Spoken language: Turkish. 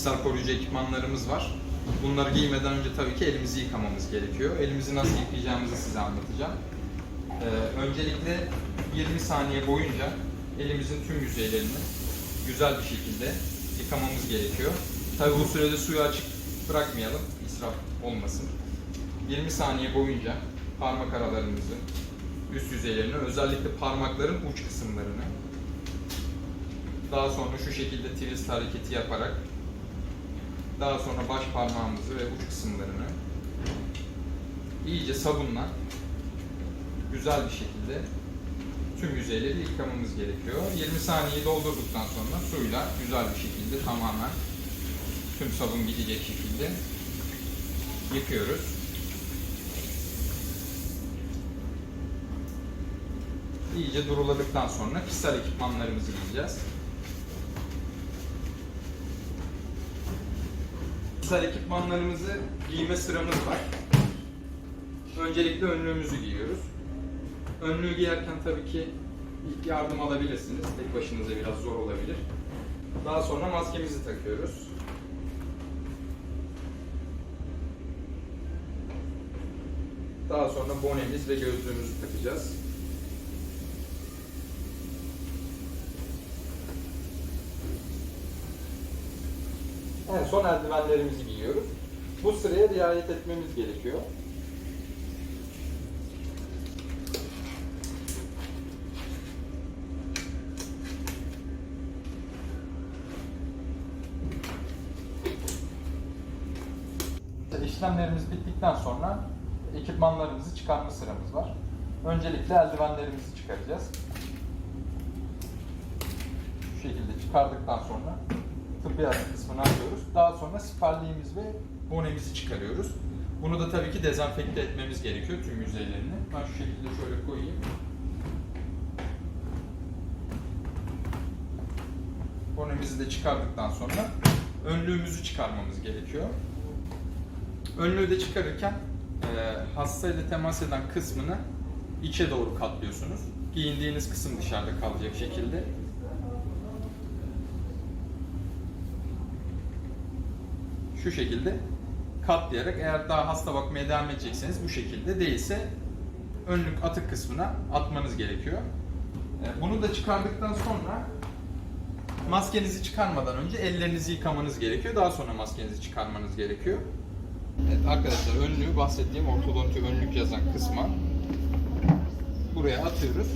kişisel koruyucu ekipmanlarımız var. Bunları giymeden önce tabii ki elimizi yıkamamız gerekiyor. Elimizi nasıl yıkayacağımızı size anlatacağım. Ee, öncelikle 20 saniye boyunca elimizin tüm yüzeylerini güzel bir şekilde yıkamamız gerekiyor. Tabii bu sürede suyu açık bırakmayalım, israf olmasın. 20 saniye boyunca parmak aralarımızı, üst yüzeylerini, özellikle parmakların uç kısımlarını daha sonra şu şekilde twist hareketi yaparak daha sonra baş parmağımızı ve uç kısımlarını iyice sabunla güzel bir şekilde tüm yüzeyleri yıkamamız gerekiyor. 20 saniyeyi doldurduktan sonra suyla güzel bir şekilde tamamen tüm sabun gidecek şekilde yıkıyoruz. İyice duruladıktan sonra kişisel ekipmanlarımızı giyeceğiz. Kişisel ekipmanlarımızı giyme sıramız var. Öncelikle önlüğümüzü giyiyoruz. Önlüğü giyerken tabii ki ilk yardım alabilirsiniz. Tek başınıza biraz zor olabilir. Daha sonra maskemizi takıyoruz. Daha sonra bonemiz ve gözlüğümüzü takacağız. En son eldivenlerimizi giyiyoruz. Bu sıraya riayet etmemiz gerekiyor. İşlemlerimiz bittikten sonra ekipmanlarımızı çıkarma sıramız var. Öncelikle eldivenlerimizi çıkaracağız. Şu şekilde çıkardıktan sonra tıbbiyat kısmını açıyoruz. Daha sonra siperliğimiz ve bonemizi çıkarıyoruz. Bunu da tabii ki dezenfekte etmemiz gerekiyor tüm yüzeylerini. Ben şu şekilde şöyle koyayım. Bonemizi de çıkardıktan sonra önlüğümüzü çıkarmamız gerekiyor. Önlüğü de çıkarırken e, hastayla temas eden kısmını içe doğru katlıyorsunuz. Giyindiğiniz kısım dışarıda kalacak şekilde. Şu şekilde katlayarak eğer daha hasta bakmaya devam edecekseniz bu şekilde değilse önlük atık kısmına atmanız gerekiyor. E, Bunu da çıkardıktan sonra maskenizi çıkarmadan önce ellerinizi yıkamanız gerekiyor. Daha sonra maskenizi çıkarmanız gerekiyor. Evet arkadaşlar önlüğü bahsettiğim ortodonti önlük yazan kısma buraya atıyoruz.